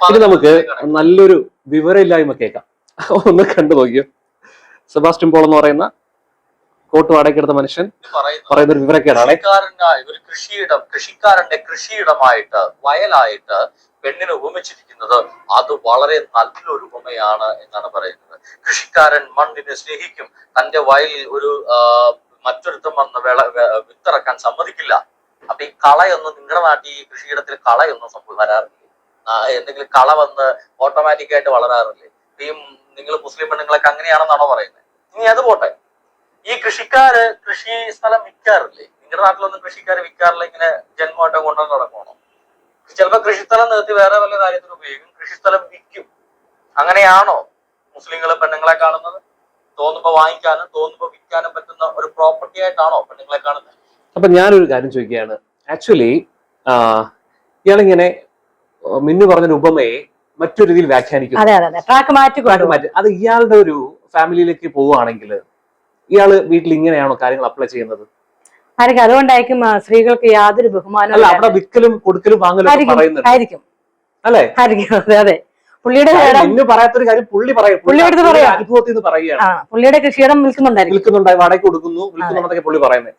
ഇനി നമുക്ക് നല്ലൊരു വിവരമില്ലായ്മ കേൾക്കാം. ഒന്ന് കണ്ടു നോക്കിയോ? സെബാസ്റ്റ്യൻ പോൾ എന്ന് പറയുന്ന കോട്ട് വാടകയ്ക്കെടുത്ത മനുഷ്യൻ പറയുന്ന. ഒരു വിവരക്കേടാണ്. ഒരു കൃഷിയിടം കൃഷിക്കാരന്റെ കൃഷിയിടമായിട്ട് വയലായിട്ട് പെണ്ണിനെ ഉപമിച്ചിരിക്കുന്നത് അത് വളരെ നല്ലൊരു ഉപമയാണ് എന്നാണ് പറയുന്നത്. കൃഷിക്കാരൻ മണ്ണിനെ സ്നേഹിക്കും. തന്റെ വയലിൽ ഒരു മറ്റൊരുത്തം വന്ന് വിള വിത്തിറക്കാൻ സമ്മതിക്കില്ല. അപ്പൊ ഈ കളയൊന്നും നിങ്ങളുടെ നാട്ടിൽ ഈ കൃഷിയിടത്തിൽ കളയൊന്നും സംഭവം വരാറില്ലേ. എന്തെങ്കിലും കള വന്ന് ഓട്ടോമാറ്റിക് ആയിട്ട് വളരാറില്ലേ? ഈ നിങ്ങൾ മുസ്ലിം പെണ്ണുങ്ങളൊക്കെ അങ്ങനെയാണെന്നാണോ പറയുന്നത് ഇനി അത് പോട്ടെ. ഈ കൃഷിക്കാര് കൃഷി സ്ഥലം വിൽക്കാറില്ലേ? നിങ്ങളുടെ നാട്ടിലൊന്നും കൃഷിക്കാര് വിൽക്കാറില്ല ഇങ്ങനെ ജന്മമായിട്ട് കൊണ്ടുവന്ന് നടക്കണോ ചിലപ്പോ കൃഷിസ്ഥലം നിർത്തി വേറെ വല്ല കാര്യത്തിന് ഉപയോഗിക്കും. കൃഷിസ്ഥലം വിൽക്കും. അങ്ങനെയാണോ മുസ്ലിങ്ങൾ പെണ്ണുങ്ങളെ കാണുന്നത്? തോന്നുമ്പോ വാങ്ങിക്കാനും തോന്നുമ്പോ വിൽക്കാനും പറ്റുന്ന ഒരു പ്രോപ്പർട്ടി ആയിട്ടാണോ പെണ്ണുങ്ങളെ കാണുന്നത്? അപ്പൊ ഞാനൊരു കാര്യം ചോദിക്കുകയാണ്. ആക്ച്വലി ഇയാളിങ്ങനെ മിന്നു പറഞ്ഞൊരു ഉപമയെ മറ്റൊരു രീതിയിൽ വ്യാഖ്യാനിക്കും അതെ അതെ അതെ. ട്രാക്ക് മാറ്റി. ഇയാളുടെ ഒരു ഫാമിലിയിലേക്ക് പോവുകയാണെങ്കിൽ ഇയാൾ വീട്ടിൽ ഇങ്ങനെയാണോ കാര്യങ്ങൾ അപ്ലൈ ചെയ്യുന്നത്? ആയിരിക്കും അതുകൊണ്ടായിരിക്കും സ്ത്രീകൾക്ക് യാതൊരു ബഹുമാനവും അല്ല അവിടെ വിൽക്കലും കൊടുക്കലും വാങ്ങലും ആയിരിക്കും അല്ലേ? ആയിരിക്കും. അതെ അതെ. പുള്ളിയുടെ കാര്യം പറയാത്തൊരു പുള്ളി പറയും. പുള്ളി എടുത്ത് പുള്ളിയുടെ പറയാം. അനുഭവത്തിൽ നിന്ന് പറയുകയാണ്. പുള്ളിയുടെ കൃഷിയിടം വിൽക്കുന്നുണ്ടായിരിക്കും. വിൽക്കുന്നുണ്ടായി വാടക കൊടുക്കുന്നു വിൽക്കുന്നുണ്ടെന്നൊക്കെ പുള്ളി പറയുന്നത്.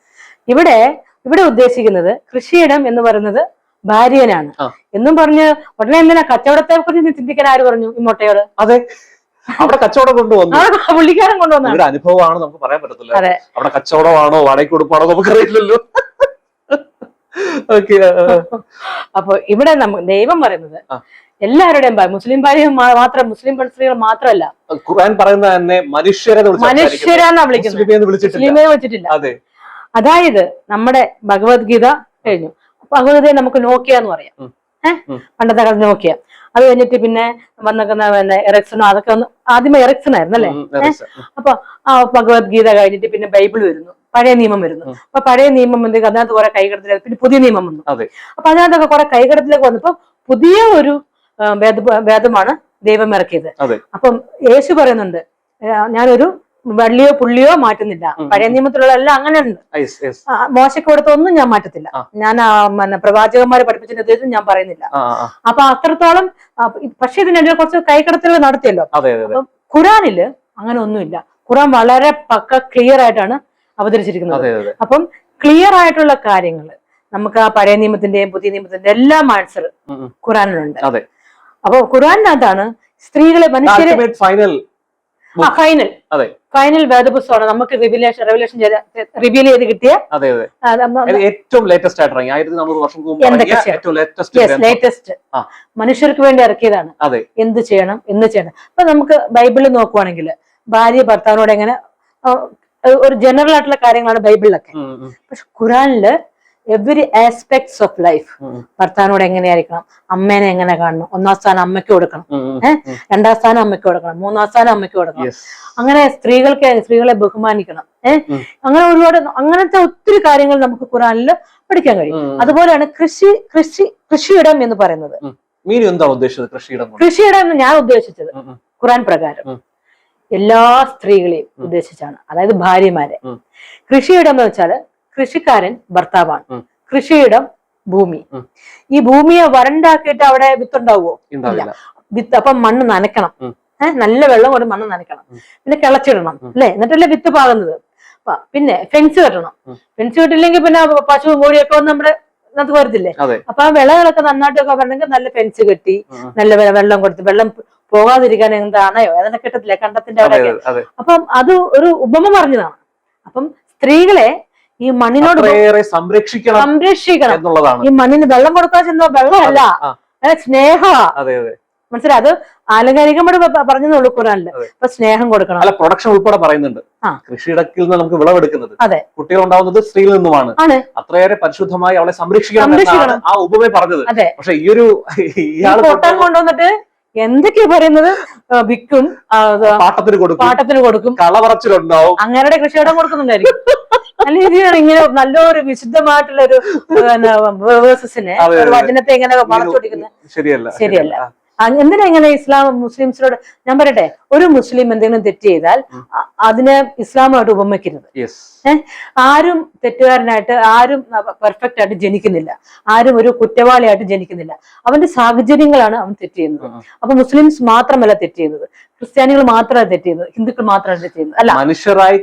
ഇവിടെ ഇവിടെ ഉദ്ദേശിക്കുന്നത് കൃഷിയിടം എന്ന് പറയുന്നത് ഭാര്യനാണ്. എന്നും പറഞ്ഞ് ഉടനെ എന്തിനാ കച്ചവടത്തെ കുറിച്ച് ചിന്തിക്കാൻ ആര് പറഞ്ഞു ഈ മുട്ടയോട് അതെ. അവിടെ കച്ചവടം കൊണ്ടുവന്നു. പുള്ളിക്കാരൻ കൊണ്ടുവന്നാണ്. ഒരു അനുഭവമാണ് നമുക്ക് പറയാൻ പറ്റത്തില്ല. അവിടെ കച്ചവടമാണോ വാടക കൊടുപ്പാണോ നമുക്കറിയില്ലല്ലോ അപ്പൊ ഇവിടെ നമ്മ ദൈവം പറയുന്നത് എല്ലാവരുടെയും മുസ്ലിം ഭാര്യ മാത്രം മുസ്ലിം പെൺസ്ത്രീകൾ മാത്രമല്ല. ഖുർആൻ പറയുന്നത് തന്നെ മനുഷ്യരെ മനുഷ്യരാന്നാ വിളിക്കുന്നത്. വിളിച്ചിട്ടില്ല. അതെ. അതായത് നമ്മുടെ ഭഗവത്ഗീത കഴിഞ്ഞു. ഭഗവത്ഗീത നമുക്ക് നോക്കിയ എന്ന് പറയാം. ഏഹ് പണ്ടത്തെ കാലത്ത് നോക്കിയ. അത് കഴിഞ്ഞിട്ട് പിന്നെ വന്നിരിക്കുന്ന പിന്നെ എറക്സണോ അതൊക്കെ ഒന്ന് ആദ്യമേ എറക്സൺ. ആയിരുന്നു അല്ലേ. അപ്പൊ ആ ഭഗവത്ഗീത കഴിഞ്ഞിട്ട് പിന്നെ ബൈബിൾ വരുന്നു. പഴയ നിയമം വരുന്നു. അപ്പൊ പഴയ നിയമം വന്ന് അതിനകത്ത് കുറെ കൈകടത്തിലേക്ക് പിന്നെ പുതിയ നിയമം വന്നു. അപ്പൊ അതിനകത്തൊക്കെ കുറെ കൈകടത്തിലേക്ക് വന്നപ്പോ പുതിയ ഒരു വേദ വേദമാണ് ദൈവം ഇറക്കിയത്. അപ്പം യേശു പറയുന്നുണ്ട് ഞാനൊരു വള്ളിയോ പുള്ളിയോ മാറ്റുന്നില്ല. പഴയ നിയമത്തിലുള്ള എല്ലാം അങ്ങനെ ഉണ്ട് മോശക്ക് yes. ആ, മോശയ്ക്ക് കൊടുത്ത ഒന്നും ഞാൻ മാറ്റത്തില്ല ഞാൻ പ്രവാചകന്മാരെ പഠിപ്പിച്ചതിന്റെ ഉദ്ദേശം ഞാൻ പറയുന്നില്ല. അപ്പൊ അത്രത്തോളം പക്ഷെ ഇതിനെതിരെ കുറച്ച് കൈക്കടത്തലുകൾ നടത്തിയല്ലോ. ഖുറാനിൽ അങ്ങനെ ഒന്നുമില്ല. ഖുറാൻ വളരെ പക്ക ക്ലിയർ ആയിട്ടാണ് അവതരിച്ചിരിക്കുന്നത്. അപ്പം ക്ലിയർ ആയിട്ടുള്ള കാര്യങ്ങൾ നമുക്ക് ആ പഴയ നിയമത്തിന്റെയും പുതിയ നിയമത്തിന്റെയും എല്ലാം ആൻസർ. ഖുറാനിലുണ്ട്. അപ്പൊ ഖുറാനിനകത്താണ് സ്ത്രീകളെ മനുഷ്യരെ ഫൈനൽ ഫൈനൽ അതെ. ഫൈനൽ വേദപുസ്തകമാണ് നമുക്ക് റിവിലേഷൻ റെവലേഷൻ റിവീൽ ചെയ്ത് കിട്ടിയ അതെ അതെ. ഏറ്റവും ലേറ്റസ്റ്റ് ആയിട്ട് ഇറങ്ങി. ആയിരത്തി നാനൂറ് വർഷം മുമ്പ് ലേറ്റസ്റ്റ് മനുഷ്യർക്ക് വേണ്ടി ഇറക്കിയതാണ്. അതെ. എന്ത് ചെയ്യണം? എന്ന് ചെയ്യണം? അപ്പൊ നമുക്ക് ബൈബിളിൽ നോക്കുവാണെങ്കിൽ ഭാര്യ ഭർത്താവിനോട് എങ്ങനെ ഒരു ജനറൽ ആയിട്ടുള്ള കാര്യങ്ങളാണ് ബൈബിളിലൊക്കെ. പക്ഷെ ഖുറാനിൽ എവറി ആസ്പെക്ട്സ് ഓഫ് ലൈഫ് ഭർത്താവിനോട് എങ്ങനെയായിരിക്കണം അമ്മേനെ എങ്ങനെ കാണണം? ഒന്നാം സ്ഥാനം അമ്മയ്ക്ക് കൊടുക്കണം. ഉം, ഉം, ഏ? ഉം. രണ്ടാം സ്ഥാനം അമ്മയ്ക്ക് കൊടുക്കണം. മൂന്നാം സ്ഥാനം അമ്മയ്ക്ക് കൊടുക്കണം. അങ്ങനെ സ്ത്രീകൾക്ക് സ്ത്രീകളെ ബഹുമാനിക്കണം. ഏഹ്. അങ്ങനെ ഒരുപാട് അങ്ങനത്തെ ഒത്തിരി കാര്യങ്ങൾ നമുക്ക് ഖുറാനിൽ പഠിക്കാൻ കഴിയും. അതുപോലെയാണ് കൃഷി കൃഷി കൃഷിയിടം എന്ന് പറയുന്നത്. ഉദ്ദേശിച്ചത് കൃഷിയിടം കൃഷിയിടം എന്ന് ഞാൻ ഉദ്ദേശിച്ചത്. ഖുറാൻ പ്രകാരം. എല്ലാ സ്ത്രീകളെയും ഉദ്ദേശിച്ചാണ്. അതായത് ഭാര്യമാരെ. കൃഷിയിടം എന്ന് വെച്ചാൽ കൃഷിക്കാരൻ ഭർത്താവാണ്. കൃഷിയിടം ഭൂമി. ഈ ഭൂമിയെ വരണ്ടാക്കിയിട്ട് അവിടെ വിത്തുണ്ടാവുമോ ഇല്ല. വിത്ത് അപ്പം മണ്ണ് നനക്കണം ഏഹ് നല്ല വെള്ളം കൊണ്ട് മണ്ണ് നനക്കണം പിന്നെ കിളച്ചിടണം. അല്ലെ? എന്നിട്ടല്ലേ വിത്ത് പാകുന്നത്. പിന്നെ ഫെൻസ് കെട്ടണം. ഫെൻസ് കെട്ടില്ലെങ്കിൽ പിന്നെ പശു കോഴിയൊക്കെ വന്ന് നമ്മുടെ അത് വരത്തില്ലേ? അപ്പൊ ആ വിളകളൊക്കെ നന്നായിട്ടൊക്കെ വരണമെങ്കിൽ നല്ല ഫെൻസ് കെട്ടി. നല്ല വെള്ളം കൊടുത്ത് വെള്ളം പോകാതിരിക്കാൻ എന്താണയോ അതൊക്കെ കിട്ടത്തില്ല? കണ്ടത്തിന്റെ അവിടെ അപ്പം അത് ഒരു ഉപമ പറഞ്ഞതാണ്. അപ്പം സ്ത്രീകളെ ഈ മണ്ണിനോട് സംരക്ഷിക്കണം സംരക്ഷിക്കണം. എന്നുള്ളതാണ്. ഈ മണ്ണിന് വെള്ളം കൊടുക്കാൻ ചെന്ന? വെള്ളമല്ല. സ്നേഹ. അത് അതെ. മനസ്സിലായി? അത് ആലങ്കാരികമായിട്ട് പറഞ്ഞു പറഞ്ഞെന്നുള്ളൂ ഖുറാനിൽ. അപ്പൊ സ്നേഹം കൊടുക്കണം. അല്ല പ്രൊഡക്ഷൻ ഉൾപ്പെടെ പറയുന്നുണ്ട്. കൃഷിയിടക്കിൽ നിന്ന് നമുക്ക് വിളവെടുക്കുന്നത്. അതെ. കുട്ടികൾ ഉണ്ടാവുന്നത് സ്ത്രീയിൽ നിന്നുമാണ്. അത്രയേറെ പരിശുദ്ധമായി അവളെ സംരക്ഷിക്കണം. ആ ഉപമ പറഞ്ഞത്. അതെ. പക്ഷെ ഈ ഒരു ഇയാൾ കൊണ്ടുവന്നിട്ട് എന്തൊക്കെയാ പറയുന്നത്? വിൽക്കും. പാട്ടത്തിന് കൊടുക്കും. പാട്ടത്തിന് കൊടുക്കും. കളവറച്ചിലുണ്ടാവും അങ്ങനെ കൃഷിയിടം കൊടുക്കുന്നുണ്ടായിരിക്കും. അല്ല ഇതിനാണ് ഇങ്ങനെ നല്ലൊരു വിശുദ്ധമായിട്ടുള്ള ഒരു വേഴ്സസിനെ. വചനത്തെ ഇങ്ങനെ വളർത്തുപിടിക്കുന്നത് ശരിയല്ല ശരിയല്ല. എന്തിനാ ഇങ്ങനെ ഇസ്ലാം മുസ്ലിംസിനോട് ഞാൻ പറയട്ടെ ഒരു മുസ്ലിം എന്തെങ്കിലും തെറ്റ് ചെയ്താൽ അതിനെ ഇസ്ലാമായിട്ട് ഉപമിക്കരുത്. യെസ് ഏഹ് ആരും തെറ്റുകാരനായിട്ട് ആരും പെർഫെക്റ്റ് ആയിട്ട് ജനിക്കുന്നില്ല. ആരും ഒരു കുറ്റവാളിയായിട്ട് ജനിക്കുന്നില്ല. അവന്റെ സാഹചര്യങ്ങളാണ് അവൻ തെറ്റ് ചെയ്യുന്നത്. അപ്പൊ മുസ്ലിംസ് മാത്രമല്ല തെറ്റ് ചെയ്യുന്നത്. ക്രിസ്ത്യാനികൾ മാത്രമല്ല തെറ്റ് ചെയ്യുന്നത്. ഹിന്ദുക്കൾ മാത്രമാണ് തെറ്റ് ചെയ്യുന്നത്. അല്ല. മനുഷ്യരായി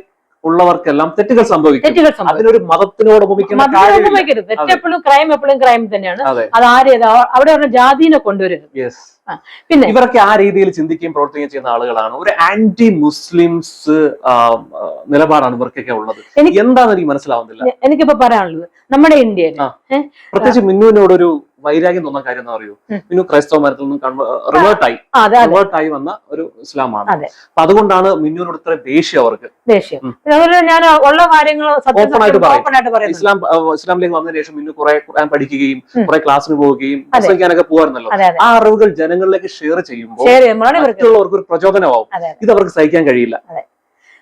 ഉള്ളവർക്കെല്ലാം തെറ്റുകൾ സംഭവിക്കും. തെറ്റുകൾ അതിനൊരു മതത്തിനോട് ഉപമിക്കുന്ന മതത്തിനെ കാര്യമില്ല. തെറ്റ് എപ്പോഴും ക്രൈം എപ്പോഴും ക്രൈം തന്നെയാണ്. അത്. ആരേത് അവിടെ പറഞ്ഞ ജാതിനെ കൊണ്ടുവരരുത്. പിന്നെ ഇവരൊക്കെ ആ രീതിയിൽ ചിന്തിക്കുകയും പ്രവർത്തിക്കുകയും ചെയ്യുന്ന ആളുകളാണ്. ഒരു ആന്റി മുസ്ലിംസ് നിലപാടാണ് ഇവർക്കൊക്കെ ഉള്ളത്. എന്താണെന്ന് എനിക്ക് മനസ്സിലാവുന്നില്ല. എനിക്കിപ്പോ പറയാനുള്ളത് നമ്മുടെ ഇന്ത്യയിൽ. പ്രത്യേകിച്ച് മിന്നുവിനോടൊരു വൈരാഗ്യം തോന്നുന്ന കാര്യം എന്താ പറയൂ മിനു ക്രൈസ്തവ മരത്തിൽ നിന്നും റിവേർട്ടായി റിവേർട്ടായി വന്ന ഒരു ഇസ്ലാമാണ്. അപ്പൊ അതുകൊണ്ടാണ് മിന്നുവിനോട് ഇത്ര ദേഷ്യം അവർക്ക്. ഞാൻ ഉള്ള കാര്യങ്ങൾ ഓപ്പൺ ആയിട്ട് പറയും. ഇസ്ലാം ഇസ്ലാമിലേക്ക് വന്നതിന് ശേഷം മിന്നു കുറെ ഖുർആൻ പഠിക്കുകയും. കുറെ ക്ലാസ്സിന് പോവുകയും. പ്രസംഗിക്കാനൊക്കെ പോകാറുണ്ടല്ലോ ആ അറിവുകൾ ജനങ്ങളിലേക്ക് ഷെയർ ചെയ്യുമ്പോൾ മറ്റുള്ളവർക്ക് ഒരു പ്രചോദനമാവും. ഇത് അവർക്ക് സഹിക്കാൻ കഴിയില്ല.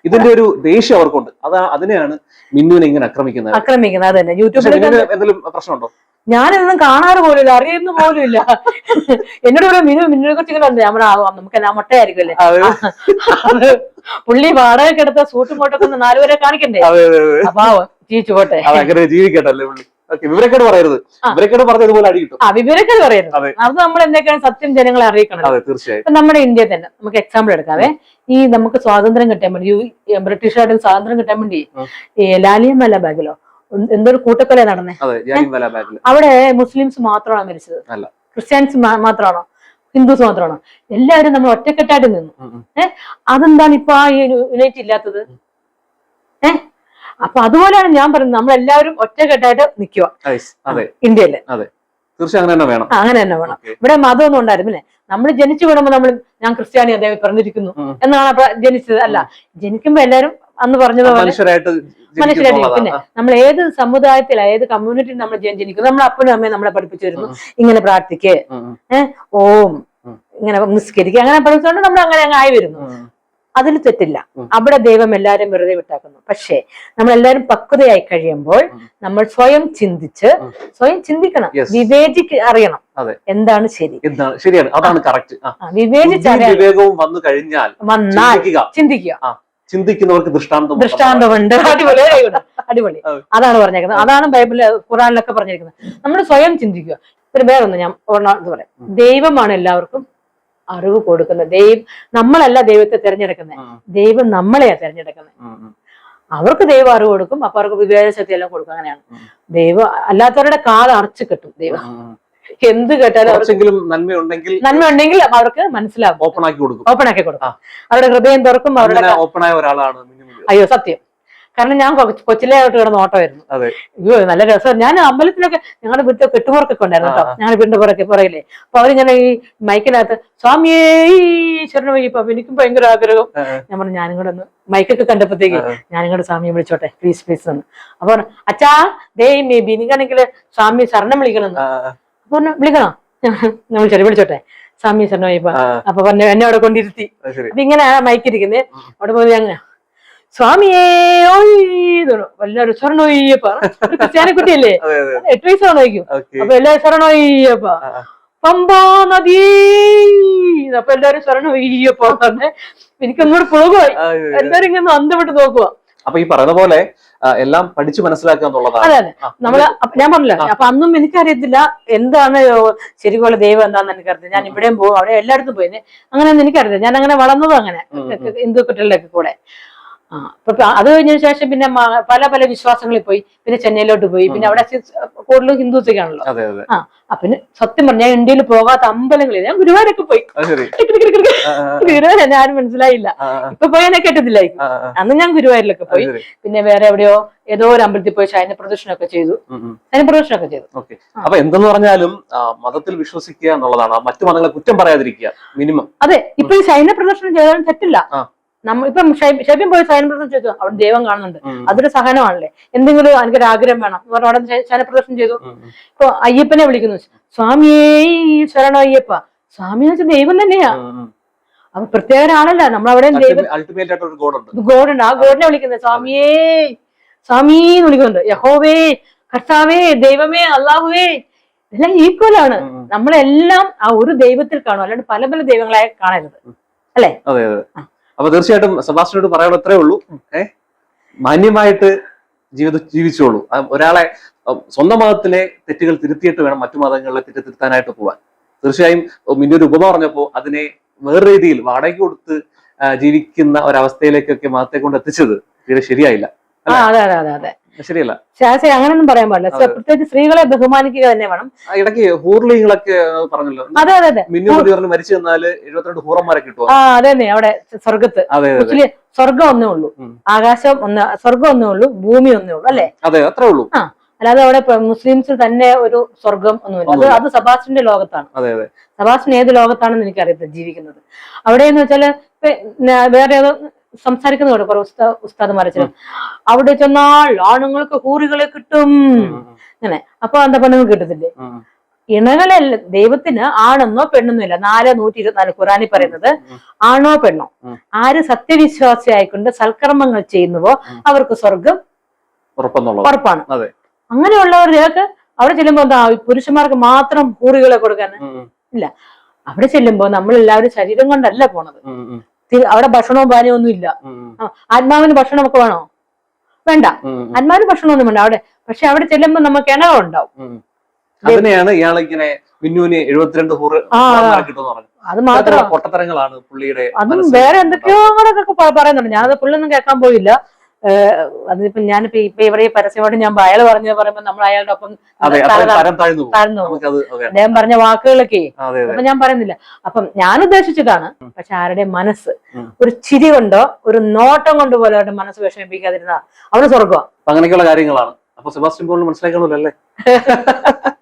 ഇതിന്റെ ഒരു ദേഷ്യം അവർക്കുണ്ട്. അതാ അതിനെയാണ് മിന്നുവിനെ ഇങ്ങനെ ആക്രമിക്കുന്നത്. ആക്രമിക്കുന്നത് അത് തന്നെ. യൂട്യൂബിൽ എന്തെങ്കിലും പ്രശ്നമുണ്ടോ? ഞാനിതൊന്നും കാണാറ് പോലും ഇല്ല അറിയുന്ന പോലും ഇല്ല എന്നോട് പറയാം മിനു മിന്നിനെ കുറിച്ച് ഇങ്ങനെ നമ്മുടെ നമുക്ക് എല്ലാം മുട്ടയായിരിക്കും അല്ലേ അത് അത്. പുള്ളി വാടക എടുത്ത സൂട്ടും കോട്ടൊക്കെ ഒന്ന് നാലുപേരെ കാണിക്കണ്ടേ. അപ്പാവം ജീവിച്ചു പോട്ടെ. ജീവിക്കട്ടെ ജീവിക്കട്ടല്ലേ പുള്ളി? വിവരക്കേട് പറയരുത്. വിവരക്കേട് പറഞ്ഞ ഇതുപോലെ അടി കിട്ടും. ആ വിവരക്കത് പറയുന്നത് അത്. നമ്മൾ എന്തൊക്കെയാണ് സത്യം ജനങ്ങളെ അറിയിക്കണം അതെ തീർച്ചയായും. നമ്മുടെ ഇന്ത്യ തന്നെ നമുക്ക് എക്സാമ്പിൾ എടുക്കാവേ. ഈ നമുക്ക് സ്വാതന്ത്ര്യം കിട്ടാൻ വേണ്ടി ബ്രിട്ടീഷുകാരുടെ സ്വാതന്ത്ര്യം കിട്ടാൻ വേണ്ടി ഉം. ഈ ലാലിയമല്ല ബാഗിലോ? എന്തൊരു കൂട്ടക്കൊല നടന്നേ? അവിടെ മുസ്ലിംസ് മാത്രമാണോ മരിച്ചത്. ക്രിസ്ത്യാനിസ് മാത്രമാണോ? ഹിന്ദുസ് മാത്രമാണോ? എല്ലാവരും നമ്മൾ ഒറ്റക്കെട്ടായിട്ട് നിന്നു. ഏഹ് അതെന്താണ് ഇപ്പൊ ആ യുണൈറ്റ് ഇല്ലാത്തത്? ഏ? അപ്പൊ അതുപോലെയാണ് ഞാൻ പറയുന്നത്. നമ്മളെല്ലാവരും ഒറ്റക്കെട്ടായിട്ട് നിൽക്കുക ഇന്ത്യയിൽ. തീർച്ചയായും അങ്ങനെ തന്നെ വേണം. അങ്ങനെ തന്നെ വേണം. ഇവിടെ മതമൊന്നും ഉണ്ടായിരുന്നില്ലേ. നമ്മൾ ജനിച്ചു വീണുമ്പോ നമ്മൾ ഞാൻ ക്രിസ്ത്യാനി അദ്ദേഹം പറഞ്ഞിരിക്കുന്നു എന്നാണ് അപ്പൊ ജനിച്ചത്. അല്ല ജനിക്കുമ്പോ എല്ലാരും അന്ന് പറഞ്ഞതുപോലെ മനുഷ്യരായിട്ട് പിന്നെ നമ്മൾ ഏത് സമുദായത്തിൽ ഏത് കമ്മ്യൂണിറ്റിയിൽ നമ്മൾ ജനി- ജനിക്കുന്നു? നമ്മൾ അപ്പനും അമ്മയും നമ്മളെ പഠിപ്പിച്ചു വരുന്നു. ഇങ്ങനെ പ്രാർത്ഥിക്ക്. ഉം, ഓം. ഇങ്ങനെ നിസ്കരിക്കുക അങ്ങനെ പഠിച്ചുകൊണ്ട് നമ്മൾ അങ്ങനെ അങ്ങ് ആയി വരുന്നു. അതിൽ തെറ്റില്ല. അവിടെ ദൈവം എല്ലാരും വെറുതെ വിട്ടാക്കുന്നു. പക്ഷേ നമ്മൾ എല്ലാവരും പക്വതയായി കഴിയുമ്പോൾ നമ്മൾ സ്വയം ചിന്തിച്ച് സ്വയം ചിന്തിക്കണം. വിവേചിക്ക് അറിയണം. എന്താണ് ശരി? എന്താണ് ശരിയാണ്. അതാണ് കറക്റ്റ് വിവേകവും വന്നു കഴിഞ്ഞാൽ വന്നാൽ ചിന്തിക്കുക. ചിന്തിക്കുന്നവർക്ക് ദൃഷ്ടാന്തം ദൃഷ്ടാന്തമുണ്ട്. അടിപൊളി അടിപൊളി. അതാണ് പറഞ്ഞേക്കുന്നത്. അതാണ് ബൈബിളിൽ ഖുറാനിലൊക്കെ പറഞ്ഞിരിക്കുന്നത്. നമ്മൾ സ്വയം ചിന്തിക്കുക. ഒരു വേറൊന്ന് ഞാൻ പറയാം. ദൈവമാണ് എല്ലാവർക്കും അറിവ് കൊടുക്കുന്നത്. ദൈവം നമ്മളല്ല ദൈവത്തെ തിരഞ്ഞെടുക്കുന്നത്. ദൈവം നമ്മളെയാ തിരഞ്ഞെടുക്കുന്നത്. അവർക്ക് ദൈവം അറിവ് കൊടുക്കും അപ്പൊ അവർക്ക് വിവേചശക്തി എല്ലാം കൊടുക്കും. അങ്ങനെയാണ്. ദൈവം അല്ലാത്തവരുടെ കാത് അടച്ചു കിട്ടും ദൈവം. എന്ത് കേട്ടാലും നന്മയുണ്ടെങ്കിൽ നന്മ ഉണ്ടെങ്കിൽ അവർക്ക് മനസ്സിലാവും. ഓപ്പൺ ആക്കി കൊടുക്കും. ഓപ്പൺ ആക്കി കൊടുക്കും. അവരുടെ ഹൃദയം തുറക്കും അവരുടെ ഓപ്പൺ ആയ ഒരാളാണ്. അയ്യോ സത്യം. കാരണം ഞാൻ കൊച്ചിലെ ആയിട്ട് കിടന്ന് ഓട്ടമായിരുന്നു. അയ്യോ നല്ല രസം. ഞാൻ അമ്പലത്തിലൊക്കെ ഞങ്ങളുടെ വീട്ടിൽ കെട്ടുപോർക്കൊക്കെ ഉണ്ടായിരുന്നു കേട്ടോ. ഞാൻ ഞങ്ങളുടെ വീടിന്റെ പുറകെ പുറകില്ലേ അപ്പൊ അവരിങ്ങനെ ഈ മൈക്കിനകത്ത് സ്വാമിയേ ഈശ്വരനെ അപ്പൊ എനിക്കും ഭയങ്കര ആഗ്രഹം. ഞാൻ പറഞ്ഞു ഞാനും കൂടെ ഒന്ന് മൈക്കൊക്കെ കണ്ടപ്പോഴത്തേക്ക്. ഞാനും കൂടെ സ്വാമിയെ വിളിച്ചോട്ടെ. പ്ലീസ് പ്ലീസ് എന്ന്. അപ്പൊ അച്ചാ അച്ഛാ ദേ മേ ബി എനിക്കാണെങ്കിൽ സ്വാമി ശരണം വിളിക്കണം അപ്പൊ വിളിക്കണോ? ഞാൻ വിളിച്ചോട്ടെ വിളിച്ചോട്ടെ. സ്വാമി ശരണം വയ്യപ്പ. അപ്പൊ പറഞ്ഞു എന്നെ അവിടെ കൊണ്ടിരുത്തി. അപ്പൊ ഇങ്ങനെ മൈക്ക് ഇരിക്കുന്നത് ഉം. അവിടെ പോയി അങ്ങ് സ്വാമിയേ ഓയ്ന്നു എല്ലാവരും സ്വർണയ്യപ്പ ഒരു ക്രിസ്ത്യാനി കുട്ടിയല്ലേ അതെ. അതെ എട്ട് വയസ്സാണ് നോക്കും ഓക്കെ. അപ്പൊ എല്ലാവരും സ്വർണയ്യപ്പ പമ്പാ നദീ. അപ്പൊ എല്ലാരും സ്വർണയ്യപ്പ പറഞ്ഞ്. എനിക്കൊന്നുകൂടെ പുളകുമായി എല്ലാരും ഇങ്ങനെ അന്തവിട്ട് നോക്കുക അപ്പൊ ഈ പറയുന്ന പോലെ എല്ലാം പഠിച്ചു മനസ്സിലാക്കുക എന്നുള്ളതാണ്. അതെ അതെ. നമ്മൾ ഞാൻ പറഞ്ഞില്ല. അപ്പൊ അന്നും എനിക്കറിയത്തില്ല എന്താണ് ശരിക്കുള്ള ദൈവം എന്താന്ന് എനിക്കറിയത്തില്ല. ഞാൻ ഇവിടെയും പോകും അവിടെ എല്ലായിടത്തും പോയിന് അങ്ങനെയൊന്നും എനിക്കറിയില്ല ഞാൻ അങ്ങനെ വളർന്നതും അങ്ങനെ. ഹിന്ദു കുട്ടികളിലൊക്കെ കൂടെ. ആ അപ്പൊ അത് കഴിഞ്ഞതിന് ശേഷം പിന്നെ പല പല വിശ്വാസങ്ങളിൽ പോയി. പിന്നെ ചെന്നൈയിലോട്ട് പോയി. പിന്നെ അവിടെ കൂടുതലും ഹിന്ദുസിക്കാണല്ലോ. ആ പിന്നെ സത്യം പറഞ്ഞാൽ ഞാൻ ഇന്ത്യയിൽ പോകാത്ത അമ്പലങ്ങളിൽ ഞാൻ ഗുരുവായൂരൊക്കെ പോയി. ഗുരുവായൂർ എന്നെ ആരും മനസ്സിലായില്ല. ഇപ്പൊ പോയി എന്നെ ആ, അന്ന് ഞാൻ ഗുരുവായൂരിലൊക്കെ പോയി. പിന്നെ വേറെ എവിടെയോ ഏതോ ഒരു അമ്പലത്തിൽ പോയി ശയന പ്രദർശനമൊക്കെ ചെയ്തു. ശൈന. ശയന പ്രദർശനമൊക്കെ ചെയ്തു. അപ്പൊ എന്തെന്ന് പറഞ്ഞാലും മതത്തിൽ വിശ്വസിക്കുക എന്നുള്ളതാണ്. മറ്റു മതങ്ങളെ കുറ്റം പറയാതിരിക്കുക. മിനിമം. അതെ. ഇപ്പൊ ഈ ശയന പ്രദർശനം ചെയ്താലും തെറ്റില്ല. ആ. നമ്മ ഇപ്പം ഷൈബ്- ഷൈബിൻ പോയി ശയന പ്രദർശനം ചെയ്തു. അവിടെ ദൈവം കാണുന്നുണ്ട്. അതൊരു സഹനമാണല്ലേ? എന്തെങ്കിലും എനിക്കൊരു ആഗ്രഹം വേണം. എന്ന് പറഞ്ഞ് അവിടെ ശയനപ്രദർശനം പ്രദർശനം ചെയ്തു. ഇപ്പൊ അയ്യപ്പനെ വിളിക്കുന്നു. സ്വാമിയേ ശരണ അയ്യപ്പ സ്വാമി എന്ന് വെച്ചാൽ ദൈവം തന്നെയാ. അപ്പൊ പ്രത്യേക ഒരാളല്ല നമ്മളവിടെ ഒരു ഗോഡ് ഉണ്ട് ഗോഡുണ്ട്. ആ ഗോഡിനെ വിളിക്കുന്നത് സ്വാമിയേ സ്വാമി എന്ന് വിളിക്കുന്നുണ്ട്. യഹോവേ കർത്താവേ ദൈവമേ അള്ളാഹുവേ എല്ലാം ഈക്വൽ ആണ്. നമ്മളെല്ലാം ആ ഒരു ദൈവത്തിൽ കാണും. അല്ലാണ്ട് പല പല ദൈവങ്ങളായി കാണരുത്. അതെ അതെ. അപ്പൊ തീർച്ചയായിട്ടും സെബാസ്റ്റിനോട് പറയാനുള്ള അത്രേ ഉള്ളൂ. ഏഹ് മാന്യമായിട്ട് ജീവിതം ജീവിച്ചോളൂ. ഒരാളെ സ്വന്തം മതത്തിലെ തെറ്റുകൾ തിരുത്തിയിട്ട് വേണം മറ്റു മതങ്ങളിലെ തെറ്റ് തിരുത്താനായിട്ട് പോവാൻ. തീർച്ചയായും മിന്നു ഒരു ഉപമ പറഞ്ഞപ്പോ അതിനെ വേറെ രീതിയിൽ വാടക കൊടുത്ത് ജീവിക്കുന്ന ഒരവസ്ഥയിലേക്കൊക്കെ മതത്തെ കൊണ്ട് എത്തിച്ചത് തീരെ ശരിയായില്ല. അതെ അതെ അതെ. ശരിയല്ല. ശാസ്ത്രി അങ്ങനെയൊന്നും പറയാൻ പാടില്ല. പ്രത്യേകിച്ച് സ്ത്രീകളെ ബഹുമാനിക്കുക തന്നെ വേണം. ആ, ഇടയ്ക്ക് ഹൂർലിങ്ങളൊക്കെ പറഞ്ഞല്ലോ. അതെ അതെ അതെ. മിന്നു മരിച്ചു തന്നാൽ എഴുപത്തിരണ്ട് ഹൂറന്മാരെ ആ അതെ തന്നെ അവിടെ സ്വർഗത്ത് സ്വർഗം ഒന്നേ ഉള്ളൂ. ആകാശം ഒന്ന് സ്വർഗം ഒന്നേ ഉള്ളൂ ഭൂമി ഒന്നേ ഉള്ളൂ അല്ലേ? അതെ അത്രേ ഉള്ളൂ. അല്ലാതെ അവിടെ മുസ്ലിംസ് മുസ്ലിംസിൽ തന്നെ ഒരു സ്വർഗം ഒന്നുമില്ല. അത്. അത് സബാസ്റ്റിന്റെ ലോകത്താണ്. സബാസ്റ്റിൻ ഏത് ലോകത്താണെന്ന് എനിക്കറിയത്തില്ല ജീവിക്കുന്നത്. അവിടെ എന്ന് വെച്ചാൽ വേറെ ഏതോ സംസാരിക്കുന്ന കേട്ടോ കുറെ ഉസ്താ ഉസ്താദുമാരെ ചില അവിടെ ചെന്നാൽ ആണുങ്ങൾക്ക് കൂറികളെ കിട്ടും. അങ്ങനെ അപ്പൊ എന്താ പെണ്ണുങ്ങൾ കിട്ടത്തില്ലേ? ഇണകളെ ഇണകളല്ല ദൈവത്തിന് ആണെന്നോ പെണ്ണെന്നോ ഇല്ല. നാല് നൂറ്റി ഇരുപത്തിനാല് ഖുറാനി പറയുന്നത് ആണോ പെണ്ണോ? ആര് സത്യവിശ്വാസിയായിക്കൊണ്ട് സൽക്കർമ്മങ്ങൾ ചെയ്യുന്നുവോ അവർക്ക് സ്വർഗം ഉറപ്പാണ്. അങ്ങനെയുള്ളവർക്ക് അവിടെ ചെല്ലുമ്പോ എന്താ പുരുഷന്മാർക്ക് മാത്രം കൂറികളെ കൊടുക്കാൻ? ഉം, അവിടെ ചെല്ലുമ്പോ നമ്മൾ എല്ലാവരും ശരീരം കൊണ്ടല്ല പോണത്. അവിടെ ഭക്ഷണവും പാനവും ഒന്നും ഇല്ല ആത്മാവിന് ഭക്ഷണമൊക്കെ വേണോ? വേണ്ട. ആത്മാവിന് ഭക്ഷണമൊന്നും വേണ്ട. അവിടെ പക്ഷെ അവിടെ ചെല്ലുമ്പോ നമുക്ക് ഇണകളുണ്ടാവും. ഉണ്ടാവും അതിനെയാണ് ഇയാൾ ഇങ്ങനെ മിന്നുവിന് എഴുപത്തിരണ്ട് അത് മാത്രം ഇത്തരത്തിലുള്ള പൊട്ടത്തരങ്ങളാണ് പുള്ളിയുടെ അതും വേറെ എന്തൊക്കെയോ അങ്ങനെയൊക്കെ പറയുന്നുണ്ട്. ഞാനത് പുള്ളിയൊന്നും കേൾക്കാൻ പോയില്ല. അതിപ്പോ ഞാനിപ്പോ ഇപ്പൊ ഇവിടെ ഈ പരസ്യമായിട്ട് ഞാൻ അയാൾ പറഞ്ഞ പറയുമ്പോ നമ്മൾ അയാളുടെ ഒപ്പം താഴ്ന്നു അദ്ദേഹം പറഞ്ഞ വാക്കുകളൊക്കെ. അപ്പൊ ഞാൻ പറയുന്നില്ല. അപ്പം ഞാൻ ഉദ്ദേശിച്ചതാണ് പക്ഷെ ആരുടെ മനസ്സ് ഒരു ചിരി കൊണ്ടോ ഒരു നോട്ടം കൊണ്ടോ പോലെ അവരുടെ മനസ്സ് വിഷമിപ്പിക്കാതിരുന്ന അവിടെ സ്വർഗം അങ്ങനെയൊക്കെയുള്ള കാര്യങ്ങളാണ്. അപ്പൊ സെബാസ്റ്റ്യൻ പോളിന് മനസ്സിലാക്കണമല്ലോ അല്ലേ?